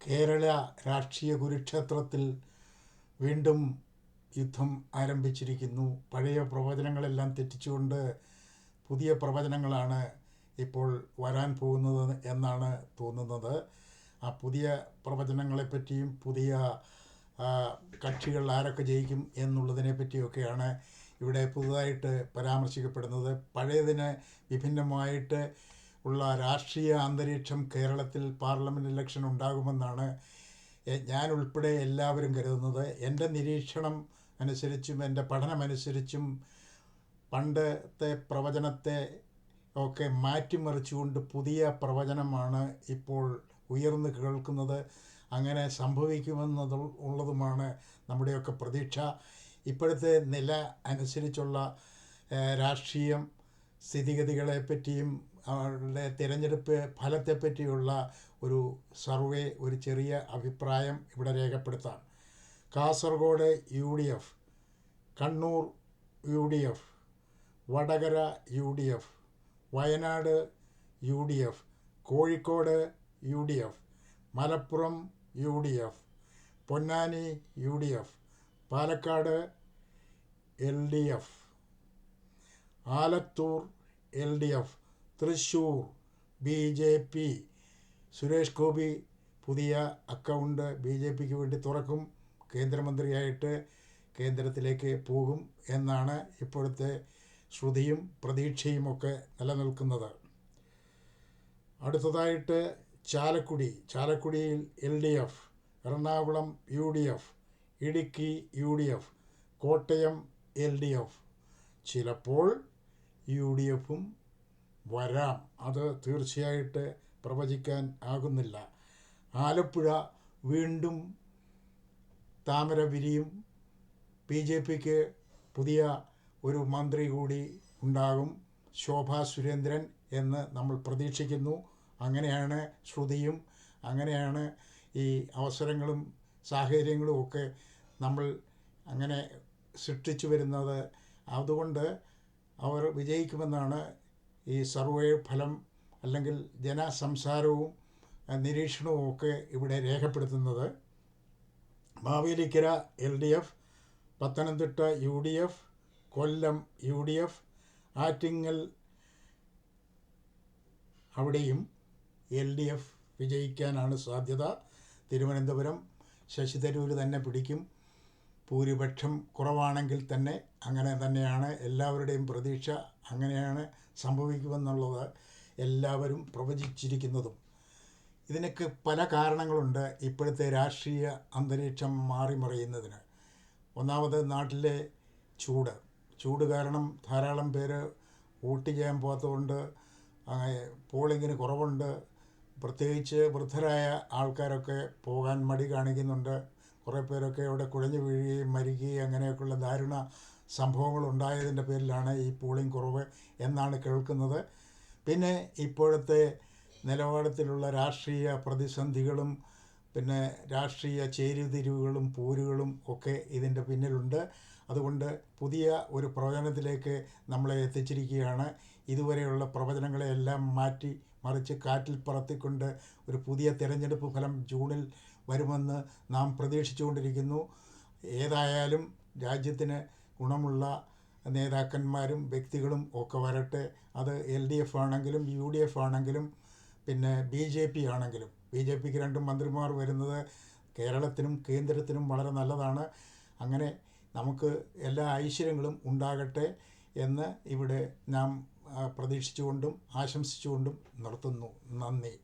കേരള രാഷ്ട്രീയ കുരുക്ഷേത്രത്തിൽ വീണ്ടും യുദ്ധം ആരംഭിച്ചിരിക്കുന്നു. പഴയ പ്രവചനങ്ങളെല്ലാം തെറ്റിച്ചുകൊണ്ട് പുതിയ പ്രവചനങ്ങളാണ് ഇപ്പോൾ വരാൻ പോകുന്നത് എന്നാണ് തോന്നുന്നത്. ആ പുതിയ പ്രവചനങ്ങളെപ്പറ്റിയും പുതിയ കക്ഷികൾ ആരൊക്കെ ജയിക്കും എന്നുള്ളതിനെ പറ്റിയൊക്കെയാണ് ഇവിടെ പുതുതായിട്ട് പരാമർശിക്കപ്പെടുന്നത്. പഴയതിന് വിഭിന്നമായിട്ട് ഉള്ള രാഷ്ട്രീയ അന്തരീക്ഷം കേരളത്തിൽ പാർലമെന്റ് ഇലക്ഷൻ ഉണ്ടാകുമെന്നാണ് ഞാൻ ഉൾപ്പെടെ എല്ലാവരും കരുതുന്നത്. എന്റെ നിരീക്ഷണം അനുസരിച്ചും എന്റെ പഠനമനുസരിച്ചും പണ്ടത്തെ പ്രവചനത്തെ ഒക്കെ മാറ്റിമറിച്ചുകൊണ്ട് പുതിയ പ്രവചനമാണ് ഇപ്പോൾ ഉയർന്നു കേൾക്കുന്നത്. അങ്ങനെ സംഭവിക്കുമെന്നത് ഉള്ളതുമാണ് നമ്മുടെയൊക്കെ പ്രതീക്ഷ. ഇപ്പോഴത്തെ നില അനുസരിച്ചുള്ള രാഷ്ട്രീയം സ്ഥിതിഗതികളെ പറ്റിയും അവരുടെ തിരഞ്ഞെടുപ്പ് ഫലത്തെപ്പറ്റിയുള്ള ഒരു സർവേ ഒരു ചെറിയ അഭിപ്രായം ഇവിടെ രേഖപ്പെടുത്താം. Kasaragod U D F Kannur U D F Vadakara U D F Wayanad U D F Kozhikode U D F Malappuram U D F Ponnani U D F Palakkad L D F Alathur L D F Thrissur B J P. Suresh Gopi പുതിയ account B J പിക്ക് വേണ്ടി തുറക്കും. കേന്ദ്രമന്ത്രിയായിട്ട് കേന്ദ്രത്തിലേക്ക് പോകും എന്നാണ് ഇപ്പോഴത്തെ ശ്രുതിയും പ്രതീക്ഷയുമൊക്കെ നിലനിൽക്കുന്നത്. അടുത്തതായിട്ട് ചാലക്കുടി. ചാലക്കുടിയിൽ L D F Ernakulam U D F Idukki U D F Kottayam L D F. ചിലപ്പോൾ യു ഡി എഫും വരാം. അത് തീർച്ചയായിട്ട് പ്രവചിക്കാൻ ആകുന്നില്ല. ആലപ്പുഴ വീണ്ടും താമര വിരിയും. ബി ജെ പിക്ക് പുതിയ ഒരു മന്ത്രി കൂടി ഉണ്ടാകും. ശോഭ സുരേന്ദ്രൻ എന്ന് നമ്മൾ പ്രതീക്ഷിക്കുന്നു. അങ്ങനെയാണ് ശ്രുതിയും അങ്ങനെയാണ് ഈ അവസരങ്ങളും സാഹചര്യങ്ങളും ഒക്കെ നമ്മൾ അങ്ങനെ സൃഷ്ടിച്ചു വരുന്നത്. അതുകൊണ്ട് അവർ വിജയിക്കുമെന്നാണ് ഈ സർവേ ഫലം അല്ലെങ്കിൽ ജനസംസാരവും നിരീക്ഷണവും ഒക്കെ ഇവിടെ രേഖപ്പെടുത്തുന്നത്. Mavelikkara L D F Pathanamthitta U D F Kollam U D F Attingal അവിടെയും എൽ ഡി എഫ് വിജയിക്കാനാണ് സാധ്യത. തിരുവനന്തപുരം ശശി തരൂർ തന്നെ പിടിക്കും. ഭൂരിപക്ഷം കുറവാണെങ്കിൽ തന്നെ അങ്ങനെ തന്നെയാണ്. എല്ലാവരുടെയും പ്രതീക്ഷ അങ്ങനെയാണ്. സംഭവിക്കുമെന്നുള്ളത് എല്ലാവരും പ്രവചിച്ചിരിക്കുന്നതും. ഇതിനൊക്കെ പല കാരണങ്ങളുണ്ട് ഇപ്പോഴത്തെ രാഷ്ട്രീയ അന്തരീക്ഷം മാറിമറിയുന്നതിന് ഒന്നാമത് നാട്ടിലെ ചൂട്. ചൂട് കാരണം ധാരാളം പേര് വോട്ട് ചെയ്യാൻ പോകാത്തതുകൊണ്ട് പോളിങ്ങിന് കുറവുണ്ട്. പ്രത്യേകിച്ച് വൃദ്ധരായ ആൾക്കാരൊക്കെ പോകാൻ മടി കാണിക്കുന്നുണ്ട്. കുറേ പേരൊക്കെ അവിടെ കുഴഞ്ഞു വീഴുകയും മരിക്കുകയും അങ്ങനെയൊക്കെയുള്ള ദാരുണ സംഭവങ്ങൾ ഉണ്ടായതിന്റെ പേരിലാണ് ഈ പോളിംഗ് കുറവ് എന്നാണ് കേൾക്കുന്നത്. പിന്നെ ഇപ്പോഴത്തെ നിലവാരത്തിലുള്ള രാഷ്ട്രീയ പ്രതിസന്ധികളും പിന്നെ രാഷ്ട്രീയ ചേരുതിരിവുകളും പോരുകളും ഒക്കെ ഇതിന്റെ പിന്നിലുണ്ട്. അതുകൊണ്ട് പുതിയ ഒരു പ്രവചനത്തിലേക്ക് നമ്മളെ എത്തിച്ചിരിക്കുകയാണ്. ഇതുവരെയുള്ള പ്രവചനങ്ങളെയെല്ലാം മാറ്റി മറിച്ച് കാറ്റിൽ പറത്തിക്കൊണ്ട് ഒരു പുതിയ തിരഞ്ഞെടുപ്പ് ഫലം ജൂണിൽ വരുമെന്ന് നാം പ്രതീക്ഷിച്ചുകൊണ്ടിരിക്കുന്നു. ഏതായാലും രാജ്യത്തിന് ഗുണമുള്ള നേതാക്കന്മാരും വ്യക്തികളും ഒക്കെ വരട്ടെ. അത് എൽ ഡി എഫ് ആണെങ്കിലും യു ഡി എഫ് ആണെങ്കിലും പിന്നെ ബി ജെ പി ആണെങ്കിലും. ബി ജെ പിക്ക് രണ്ട് മന്ത്രിമാർ വരുന്നത് കേരളത്തിനും കേന്ദ്രത്തിനും വളരെ നല്ലതാണ്. അങ്ങനെ നമുക്ക് എല്ലാ ഐശ്വര്യങ്ങളും ഉണ്ടാകട്ടെ എന്ന് ഇവിടെ നാം പ്രതീക്ഷിച്ചുകൊണ്ടും ആശംസിച്ചുകൊണ്ടും നിർത്തുന്നു. നന്ദി.